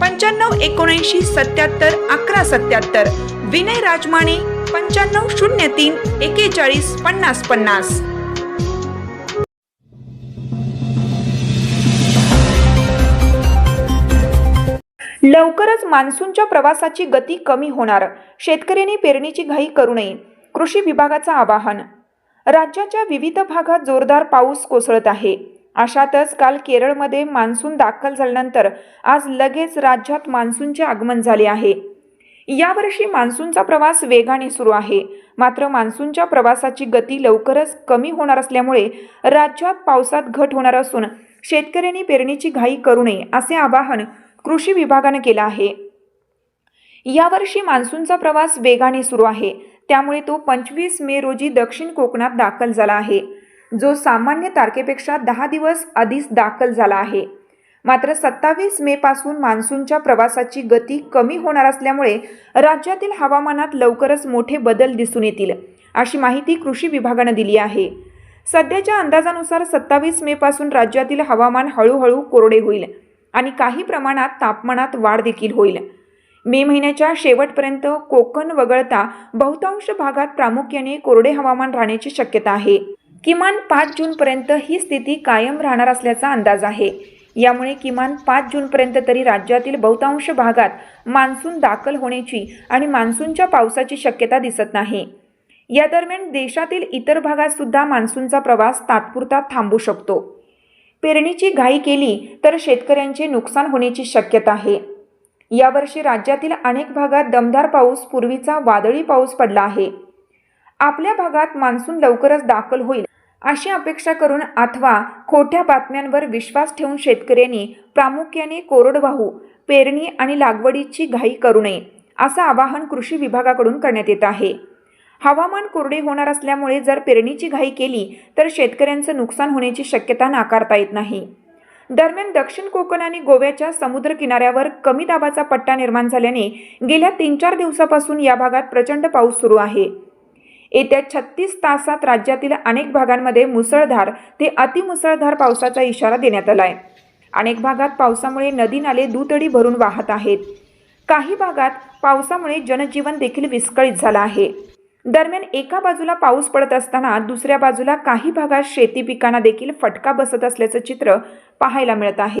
पंच्याण्णव एकोणऐंशी सत्याहत्तर अकरा सत्याहत्तर. विनय राजमाने पंच्याण्णव शून्य तीन एकेचाळीस पन्नास पन्नास. लवकरच मान्सूनच्या प्रवासाची गती कमी होणार. शेतकऱ्यांनी पेरणीची घाई करू नये. कृषी विभागाचं आवाहन. राज्याच्या विविध भागात जोरदार पाऊस कोसळत आहे. अशातच काल केरळमध्ये मान्सून दाखल झाल्यानंतर आज लगेच राज्यात मान्सूनचे आगमन झाले आहे. यावर्षी मान्सूनचा प्रवास वेगाने सुरू आहे. मात्र मान्सूनच्या प्रवासाची गती लवकरच कमी होणार असल्यामुळे राज्यात पावसात घट होणार असून शेतकऱ्यांनी पेरणीची घाई करू नये असे आवाहन कृषी विभागानं केलं आहे. यावर्षी मान्सूनचा प्रवास वेगाने सुरू आहे. त्यामुळे तो पंचवीस मे रोजी दक्षिण कोकणात दाखल झाला आहे. जो सामान्य तारखेपेक्षा दहा दिवस आधीच दाखल झाला आहे. मात्र सत्तावीस मेपासून मान्सूनच्या प्रवासाची गती कमी होणार असल्यामुळे राज्यातील हवामानात लवकरच मोठे बदल दिसून येतील अशी माहिती कृषी विभागानं दिली आहे. सध्याच्या अंदाजानुसार सत्तावीस मेपासून राज्यातील हवामान हळूहळू कोरडे होईल आणि काही प्रमाणात तापमानात वाढ देखील होईल. मे महिन्याच्या शेवटपर्यंत कोकण वगळता बहुतांश भागात प्रामुख्याने कोरडे हवामान राहण्याची शक्यता आहे. किमान पाच जूनपर्यंत ही स्थिती कायम राहणार असल्याचा अंदाज आहे. यामुळे किमान पाच जूनपर्यंत तरी राज्यातील बहुतांश भागात मान्सून दाखल होण्याची आणि मान्सूनच्या पावसाची शक्यता दिसत नाही. या दरम्यान देशातील इतर भागात सुद्धा मान्सूनचा प्रवास तात्पुरता थांबू शकतो. पेरणीची घाई केली तर शेतकऱ्यांचे नुकसान होण्याची शक्यता आहे. यावर्षी राज्यातील अनेक भागात दमदार पाऊस पूर्वीचा वादळी पाऊस पडला आहे. आपल्या भागात मान्सून लवकरच दाखल होईल. अशी अपेक्षा करून अथवा खोट्या बातम्यांवर विश्वास ठेवून शेतकऱ्यांनी प्रामुख्याने कोरडवाहू पेरणी आणि लागवडीची घाई करू नये असं आवाहन कृषी विभागाकडून करण्यात येत आहे. हवामान कोरडे होणार असल्यामुळे जर पेरणीची घाई केली तर शेतकऱ्यांचं नुकसान होण्याची शक्यता नाकारता येत नाही. दरम्यान दक्षिण कोकण आणि गोव्याच्या समुद्र किनाऱ्यावर कमी दाबाचा पट्टा निर्माण झाल्याने गेल्या तीन चार दिवसापासून या भागात प्रचंड पाऊस सुरू आहे. येत्या छत्तीस तासात राज्यातील अनेक भागांमध्ये मुसळधार ते अतिमुसळधार पावसाचा इशारा देण्यात आला आहे अनेक भागात पावसामुळे नदी नाले दुतडी भरून वाहत आहेत. काही भागात पावसामुळे जनजीवन देखील विस्कळीत झालं आहे. दरम्यान एका बाजूला पाऊस पडत असताना दुसऱ्या बाजूला काही भागात शेती पिकांना देखील फटका बसत असल्याचं चित्र पाहायला मिळत आहे.